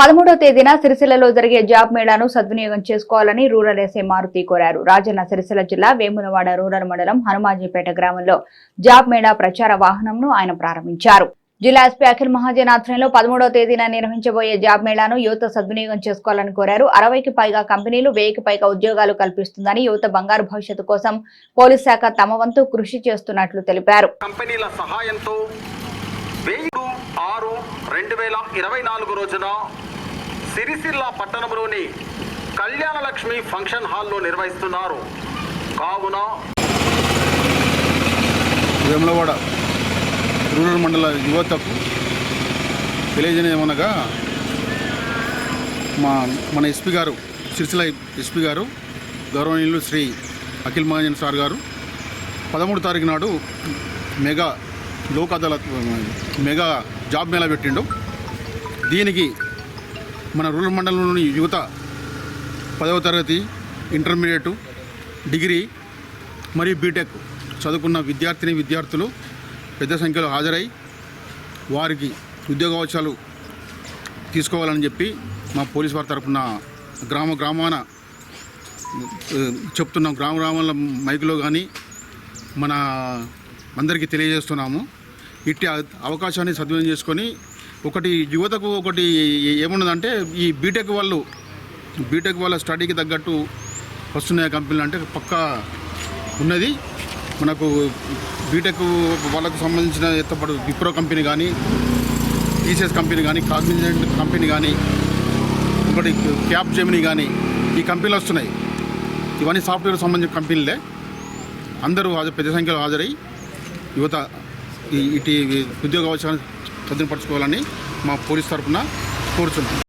పదమూడవ తేదీన సిరిసిల్లలో జరిగే జాబ్ మేళాను సద్వినియోగం చేసుకోవాలని రూరల్ ఎస్ఐ మారుతి కోరారు. రాజన్న సిరిసిల్ల జిల్లా వేములవాడ రూరల్ మండలం హనుమాజీపేట గ్రామంలో జాబ్ మేళా ప్రచార వాహనంను ఆయన ప్రారంభించారు. జిల్లా ఎస్పీ అఖిల్ మహాజన్ ఆధ్వర్యంలో పదమూడవ తేదీన నిర్వహించబోయే జాబ్ మేళాను యువత సద్వినియోగం చేసుకోవాలని కోరారు. అరవైకి పైగా కంపెనీలు వెయ్యికి పైగా ఉద్యోగాలు కల్పిస్తుందని యువత బంగారు భవిష్యత్తు కోసం పోలీస్ శాఖ తమ వంతు కృషి చేస్తున్నట్లు తెలిపారు. కంపెనీల సహాయంతో ఆరు రెండు వేల ఇరవై నాలుగు రోజున సిరిసిల్ల పట్టణంలోని కళ్యాణలక్ష్మి ఫంక్షన్ హాల్లో నిర్వహిస్తున్నారు. కావున వేములవాడ రూరల్ మండల యువతకు తెలియజేయమనగా మా మన ఎస్పీ గారు సిరిసిల్ల ఎస్పీ గారు గౌరవనీయులు శ్రీ అఖిల్ మహాజన్ సార్ గారు పదమూడు తారీఖు నాడు mega Lok Adalat mega job mela పెట్టిండు. దీనికి మన రూరల్ మండలంలోని యువత పదవ తరగతి ఇంటర్మీడియట్ డిగ్రీ మరియు బీటెక్ చదువుకున్న విద్యార్థిని విద్యార్థులు పెద్ద సంఖ్యలో హాజరై వారికి ఉద్యోగ అవకాశాలు తీసుకోవాలని చెప్పి మా పోలీస్ వారి తరఫున గ్రామ గ్రామాన చెప్తున్నాం. గ్రామ గ్రామాల మైకులో కానీ మన అందరికీ తెలియజేస్తున్నాము. ఇట్టి అవకాశాన్ని సద్వినియోగం చేసుకొని ఒకటి యువతకు ఒకటి ఏమున్నదంటే ఈ బీటెక్ వాళ్ళు బీటెక్ వాళ్ళ స్టడీకి తగ్గట్టు వస్తున్నాయి కంపెనీలు అంటే పక్కా ఉన్నది. మనకు బీటెక్ వాళ్ళకు సంబంధించిన ఎత్తపడు విప్రో కంపెనీ కానీ టీసీఎస్ కంపెనీ కానీ కాగ్నిజెంట్ కంపెనీ కానీ ఒకటి క్యాబ్ జెమినీ కానీ ఈ కంపెనీలు వస్తున్నాయి. ఇవన్నీ సాఫ్ట్వేర్ సంబంధించిన కంపెనీలే. అందరూ హాజరు పెద్ద సంఖ్యలో హాజరై యువత ఈ ఇటు ఉద్యోగ అవకాశాన్ని సద్విపరచుకోవాలని మా పోలీస్ తరఫున కోరుచున్నాం.